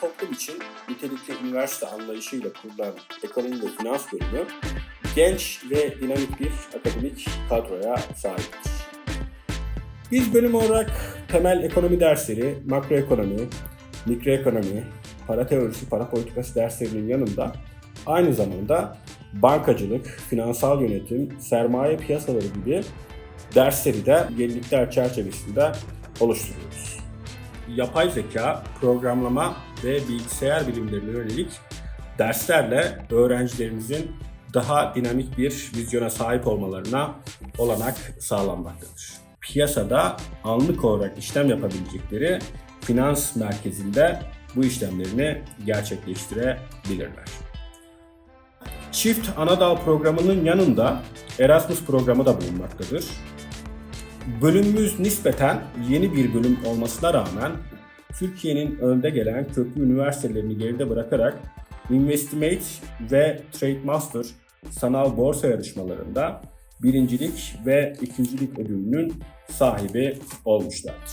toplum için nitelikli üniversite anlayışıyla kurulan ekonomi ve finans bölümü genç ve dinamik bir akademik kadroya sahiptir. Biz bölüm olarak temel ekonomi dersleri, makroekonomi, mikroekonomi, para teorisi, para politikası derslerinin yanında aynı zamanda bankacılık, finansal yönetim, sermaye piyasaları gibi dersleri de yenilikler çerçevesinde oluşturuyoruz. Yapay zeka, programlama ve bilgisayar bilimlerine yönelik derslerle öğrencilerimizin daha dinamik bir vizyona sahip olmalarına olanak sağlanmaktadır. Piyasada anlık olarak işlem yapabilecekleri finans merkezinde bu işlemlerini gerçekleştirebilirler. Çift Anadal programının yanında Erasmus programı da bulunmaktadır. Bölümümüz nispeten yeni bir bölüm olmasına rağmen Türkiye'nin önde gelen köklü üniversitelerini geride bırakarak Investimate ve Trade Master sanal borsa yarışmalarında birincilik ve ikincilik ödülünün sahibi olmuşlardır.